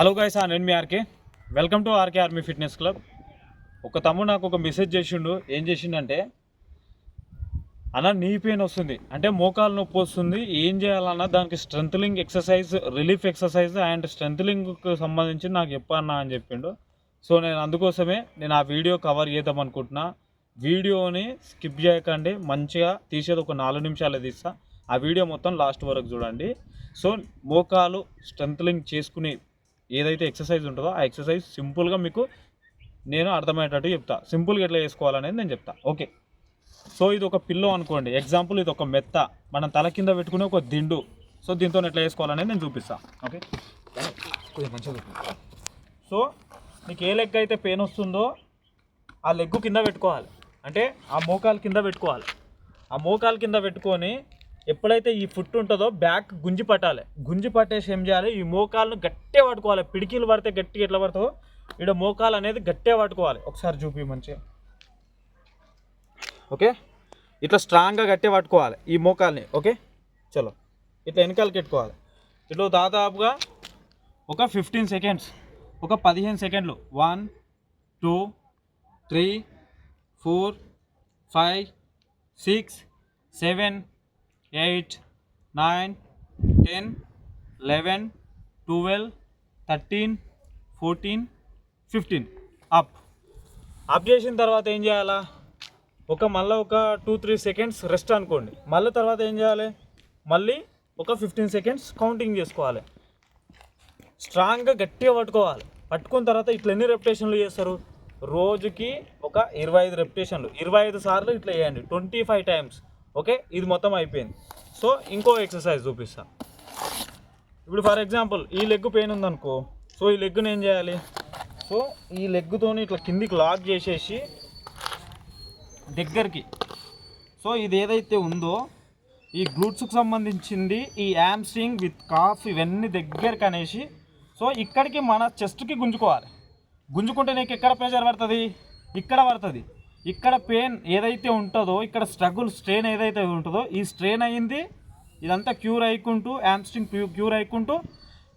Hello guys నేను మీ R K. Welcome to R K army fitness club ఒక తమ్ముడు నాకు ఒక మెసేజ్ చేసిండు. ఏం చేసిండంటే అన్న నీ పెయిన్ వస్తుంది. అంటే మోకాలు నొప్పి వస్తుంది. ఏం చేయాలన్నా దానికి strengthening exercise relief exercise and స్ట్రెంత్లింగ్కి సంబంధించి నాకు చెప్పన్నా అని చెప్పిండు. సో నేను అందుకోసమే నేను ఆ వీడియో కవర్ చేద్దాం అనుకుంటున్నా. వీడియోని స్కిప్ చేయకండి. మంచిగా తీసేది ఒక నాలుగు నిమిషాలే తీస్తా. ఆ వీడియో మొత్తం లాస్ట్ వరకు చూడండి. సో మోకాలు స్ట్రెంత్లింగ్ చేసుకుని ఏదైతే ఎక్సర్సైజ్ ఉంటుందో ఆ ఎక్సర్సైజ్ సింపుల్గా మీకు నేను అర్థమయ్యేటట్టు చెప్తా. సింపుల్గా ఎట్లా చేసుకోవాలనేది నేను చెప్తా. ఓకే. సో ఇది ఒక పిల్లో అనుకోండి. ఎగ్జాంపుల్ ఇది ఒక మెత్త. మనం తల కింద పెట్టుకునే ఒక దిండు. సో దీంతో ఎట్లా చేసుకోవాలనేది నేను చూపిస్తా. ఓకే? కొంచెం మంచిగా సో నీకు ఏ లెగ్ అయితే పెయిన్ వస్తుందో ఆ లెగ్ కింద పెట్టుకోవాలి. అంటే ఆ మోకాలు కింద పెట్టుకోవాలి. ఆ మోకాలు కింద పెట్టుకొని ఎప్పుడైతే ఈ ఫుట్ ఉంటుందో బ్యాక్ గుంజి పట్టాలి. గుంజి పట్టేసి ఏం చేయాలి? ఈ మోకాలను గట్టే పట్టుకోవాలి. పిడికిలు పడితే గట్టిగా ఎట్లా పడుతుందో ఇక్కడ మోకాలు అనేది గట్టే పట్టుకోవాలి. ఒకసారి చూపి మంచిగా. ఓకే? ఇట్లా స్ట్రాంగ్గా గట్టే పట్టుకోవాలి ఈ మోకాల్ని. ఓకే? చలో. ఇట్లా వెనకాలకి పెట్టుకోవాలి. ఇట్లా దాదాపుగా ఒక ఫిఫ్టీన్ సెకండ్స్ ఒక పదిహేను సెకండ్లు. One two three four five six seven eight nine ten eleven twelve thirteen fourteen fifteen. Up. Up చేసిన తర్వాత ఏం చేయాలా? ఒక మళ్ళీ ఒక టూ త్రీ సెకండ్స్ రెస్ట్ అనుకోండి. మళ్ళీ తర్వాత ఏం చేయాలి? మళ్ళీ ఒక ఫిఫ్టీన్ సెకండ్స్ కౌంటింగ్ చేసుకోవాలి. స్ట్రాంగ్గా గట్టిగా పట్టుకోవాలి. పట్టుకున్న తర్వాత ఇట్లా ఎన్ని రెప్యుటేషన్లు చేస్తారు? రోజుకి ఒక ఇరవై ఐదు రెప్యుటేషన్లు ఇరవై ఐదు సార్లు ఇట్లా వేయండి ట్వంటీ ఫైవ్ టైమ్స్. ఓకే? ఇది మొత్తం అయిపోయింది. సో ఇంకో ఎక్సర్సైజ్ చూపిస్తా. ఇప్పుడు ఫర్ ఎగ్జాంపుల్ ఈ లెగ్ పెయిన్ ఉందనుకో సో ఈ లెగ్ని ఏం చేయాలి? సో ఈ లెగ్తో ఇట్లా కిందికి లాక్ చేసేసి దగ్గరికి. సో ఇది ఏదైతే ఉందో ఈ గ్లూట్స్కి సంబంధించింది ఈ యామ్స్ట్రింగ్ విత్ కాఫ్ ఇవన్నీ దగ్గరికి అనేసి సో ఇక్కడికి మన చెస్ట్కి గుంజుకోవాలి. గుంజుకుంటే నీకు ఎక్కడ ప్రెషర్ పడుతుంది? ఇక్కడ పడుతుంది. ఇక్కడ పెయిన్ ఏదైతే ఉంటుందో ఇక్కడ స్ట్రగుల్ స్ట్రెయిన్ ఏదైతే ఉంటుందో ఈ స్ట్రెయిన్ అయ్యింది ఇదంతా క్యూర్ అయికుంటూ యామ్స్ట్రింగ్ క్యూర్ అయికుంటూ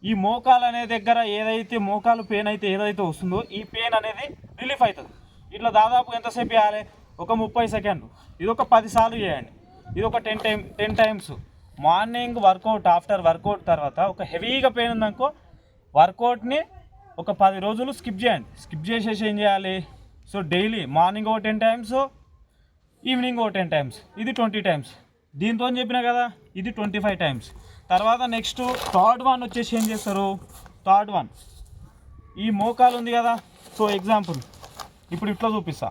ఈ మోకాలు అనే దగ్గర ఏదైతే మోకాలు పెయిన్ అయితే ఏదైతే వస్తుందో ఈ పెయిన్ అనేది రిలీఫ్ అవుతుంది ఇట్లా దాదాపు ఎంతసేపు చేయాలి? ఒక ముప్పై సెకండ్లు. ఇది ఒక పదిసార్లు చేయండి. ఇది ఒక ten time ten times morning workout after workout తర్వాత ఒక హెవీగా పెయిన్ ఉందనుకో వర్కౌట్ని ఒక పది రోజులు స్కిప్ చేయండి. స్కిప్ చేసేసి ఏం చేయాలి? సో డైలీ మార్నింగ్ ఓ టెన్ టైమ్స్ ఈవినింగ్ ఓ టెన్ టైమ్స్. ఇది ట్వంటీ టైమ్స్. దీంతో చెప్పిన కదా ఇది ట్వంటీ ఫైవ్ టైమ్స్. తర్వాత నెక్స్ట్ థర్డ్ వన్ వచ్చేసి ఏం చేస్తారు? Third one. ఈ మోకాలు ఉంది కదా సో ఎగ్జాంపుల్ ఇప్పుడు ఇట్లా చూపిస్తా.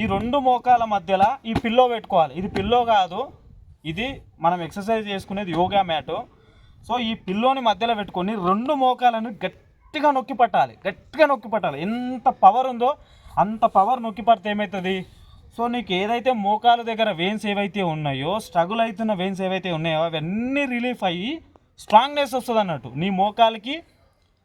ఈ రెండు మోకాల మధ్యలో ఈ పిల్లో పెట్టుకోవాలి. ఇది పిల్లో కాదు ఇది మనం ఎక్సర్సైజ్ చేసుకునేది యోగా మ్యాట్ సో ఈ పిల్లోని మధ్యలో పెట్టుకొని రెండు మోకాలను గట్టిగా నొక్కి పట్టాలి. గట్టిగా నొక్కి పట్టాలి. ఎంత పవర్ ఉందో అంత పవర్ నొక్కి పడితే ఏమవుతుంది సో నీకు ఏదైతే మోకాలు దగ్గర వెయిన్స్ ఏవైతే ఉన్నాయో స్ట్రగుల్ అవుతున్న వెయిన్స్ ఏవైతే ఉన్నాయో అవన్నీ రిలీఫ్ అయ్యి స్ట్రాంగ్నెస్ వస్తుంది అన్నట్టు. నీ మోకాలకి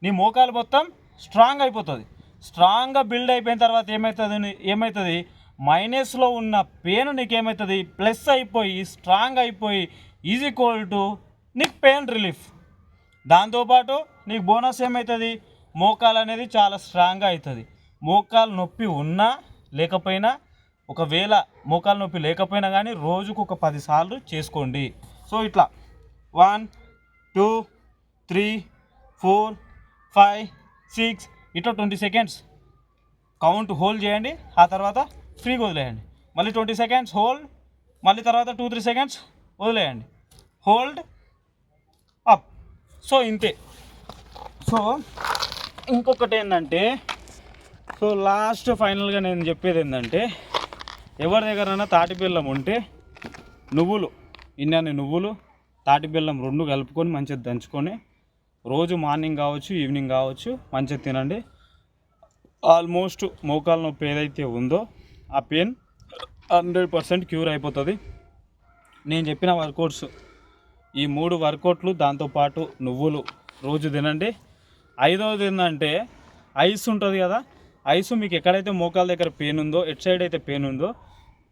నీ మోకాలు మొత్తం స్ట్రాంగ్ అయిపోతుంది. స్ట్రాంగ్గా బిల్డ్ అయిపోయిన తర్వాత ఏమవుతుంది ఏమవుతుంది మైనస్లో ఉన్న పెయిన్ నీకు ఏమవుతుంది ప్లస్ అయిపోయి స్ట్రాంగ్ అయిపోయి ఈజీ కోల్ టు నీకు పెయిన్ రిలీఫ్ దాంతోపాటు నీకు బోనస్ ఏమవుతుంది మోకాలు అనేది చాలా స్ట్రాంగ్గా అవుతుంది మోకాలు నొప్పి ఉన్నా లేకపోయినా ఒకవేళ మోకాలు నొప్పి లేకపోయినా కానీ రోజుకు ఒక పదిసార్లు చేసుకోండి. సో ఇట్లా. One two three four five six ఇట్లా ట్వంటీ సెకండ్స్ కౌంట్ హోల్డ్ చేయండి. ఆ తర్వాత ఫ్రీగా వదిలేయండి. మళ్ళీ ట్వంటీ సెకండ్స్ హోల్డ్ మళ్ళీ తర్వాత టూ త్రీ సెకండ్స్ వదిలేయండి. Hold up. సో ఇంతే. సో ఇంకొకటి ఏంటంటే సో లాస్ట్ ఫైనల్గా నేను చెప్పేది ఏంటంటే ఎవరి దగ్గరైనా తాటి బెల్లం ఉంటే నువ్వులు ఇన్ని నువ్వులు తాటి బెల్లం రెండు కలుపుకొని మంచిగా దంచుకొని రోజు మార్నింగ్ కావచ్చు ఈవినింగ్ కావచ్చు మంచిగా తినండి. ఆల్మోస్ట్ మోకాల నొప్పి ఏదైతే ఉందో ఆ పెయిన్ హండ్రెడ్ పర్సెంట్ క్యూర్ అయిపోతుంది. నేను చెప్పిన వర్కౌట్స్ ఈ మూడు వర్కౌట్లు దాంతోపాటు నువ్వులు రోజు తినండి. ఐదవది ఏంటంటే ఐస్ ఉంటుంది కదా ఐసు మీకు ఎక్కడైతే మోకాల దగ్గర పెయిన్ ఉందో ఎట్ సైడ్ అయితే పెయిన్ ఉందో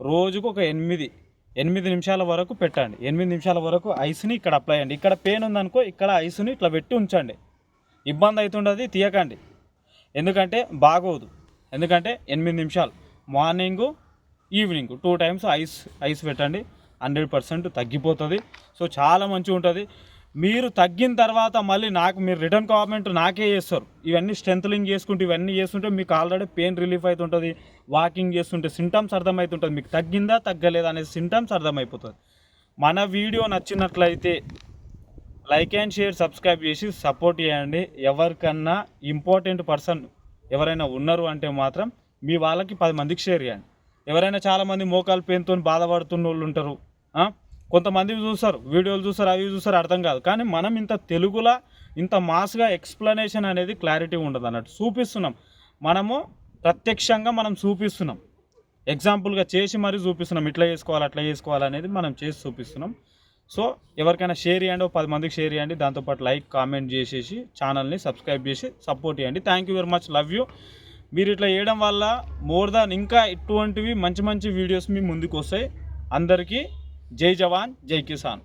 రోజుకు ఒక ఎనిమిది ఎనిమిది నిమిషాల వరకు పెట్టండి. ఎనిమిది నిమిషాల వరకు ఐస్ని ఇక్కడ అప్లై చేయండి. ఇక్కడ పెయిన్ ఉందనుకో ఇక్కడ ఐస్ని ఇట్లా పెట్టి ఉంచండి. ఇబ్బంది అవుతుండదు తీయకండి. ఎందుకంటే బాగోదు. ఎందుకంటే ఎనిమిది నిమిషాలు. Morning evening two times ice ice పెట్టండి. హండ్రెడ్ పర్సెంట్ తగ్గిపోతుంది. సో చాలా మంచిగా ఉంటుంది మీరు తగ్గిన తర్వాత మళ్ళీ నాకు మీరు రిటర్న్ కామెంట్ నాకే చేస్తారు. ఇవన్నీ స్ట్రెంత్లింగ్ చేసుకుంటూ ఇవన్నీ చేస్తుంటే మీకు ఆల్రెడీ పెయిన్ రిలీఫ్ అవుతుంటుంది వాకింగ్ చేస్తుంటే సింటమ్స్ అర్థమవుతుంటుంది మీకు తగ్గిందా తగ్గలేదా అనేది సింటమ్స్ అర్థమైపోతుంది. మన వీడియో నచ్చినట్లయితే లైక్ అండ్ షేర్ సబ్స్క్రైబ్ చేసి సపోర్ట్ చేయండి. ఎవరికన్నా ఇంపార్టెంట్ పర్సన్ ఎవరైనా ఉన్నారు అంటే మాత్రం మీ వాళ్ళకి పది మందికి షేర్ చేయండి. ఎవరైనా చాలామంది మోకాలు పెయిన్తో బాధపడుతున్న వాళ్ళు ఉంటారు కొంతమంది చూస్తారు వీడియోలు చూస్తారు అవి చూస్తారు అర్థం కాదు. కానీ మనం ఇంత తెలుగులా ఇంత మాస్గా ఎక్స్ప్లెనేషన్ అనేది క్లారిటీ ఉండదు అన్నట్టు. చూపిస్తున్నాం. మనము ప్రత్యక్షంగా మనం చూపిస్తున్నాం. ఎగ్జాంపుల్గా చేసి మరీ చూపిస్తున్నాం. ఇట్లా చేసుకోవాలి అట్లా చేసుకోవాలి అనేది మనం చేసి చూపిస్తున్నాం. సో ఎవరికైనా షేర్ చేయండి ఓ పది మందికి షేర్ చేయండి. దాంతోపాటు లైక్ కామెంట్ చేసేసి ఛానల్ని సబ్స్క్రైబ్ చేసి సపోర్ట్ చేయండి. Thank you very much love you మీరు ఇట్లా చేయడం వల్ల మోర్ దాన్ ఇంకా ఇటువంటివి మంచి మంచి వీడియోస్ మీ ముందుకు వస్తాయి. అందరికీ जय जवान जय किसान